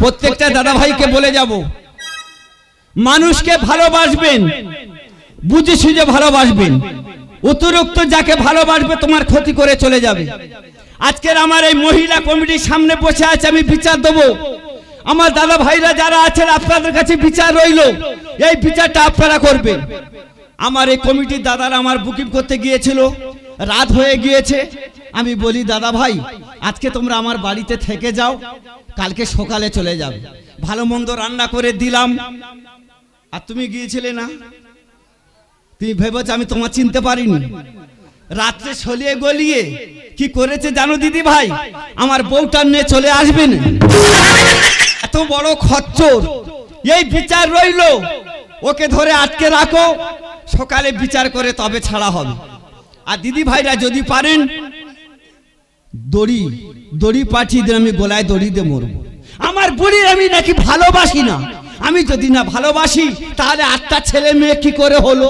প্রত্যেকটা দাদা ভাইকে বলে যাব। মানুষকে ভালোবাসবেন, বুঝে সুঝে ভালোবাসবেন। অতিরিক্ত যাকে ভালোবাসবে তোমার ক্ষতি করে চলে যাবে। আজকের আমার এই মহিলা কমিটির সামনে বসে আছে, আমি বিচার দেবো। আমার দাদা ভাইরা যারা আছেন, আপনাদের কাছে বিচার রইল। এই বিচারটা আপনারা করবেন। আমার এই কমিটির দাদারা আমার বুকিং করতে গিয়েছিল। রাত হয়ে গিয়েছে। আমি বলি দাদা ভাই আজকে তোমরা আমার বাড়িতে থেকে যাও, কালকে সকালে চলে যাবে ভালো মন্দ রান্না করে দিলাম। আর তুমি গিয়েছিলে না? তুমি ভেবেছ আমি তোমার চিনতে পারিনি। রাত্রে সলিয়ে গলিয়ে কি করেছে জানো দিদি ভাই? আমার বউটা নিয়ে চলে আসবেন। এত বড় খচ্চর। এই বিচার রইল। ওকে ধরে আটকে রাখো। সকালে বিচার করে তবে ছাড়া হবে। আর দিদি ভাইরা যদি পারেন দড়ি দড়ি পাঠিয়ে দিন আমি গলায় দড়ি দিয়ে মরব। আমার বুড়ির আমি নাকি ভালোবাসি না? আমি যদি না ভালোবাসি, তাহলে আটটা ছেলে মেয়ে কি করে হলো?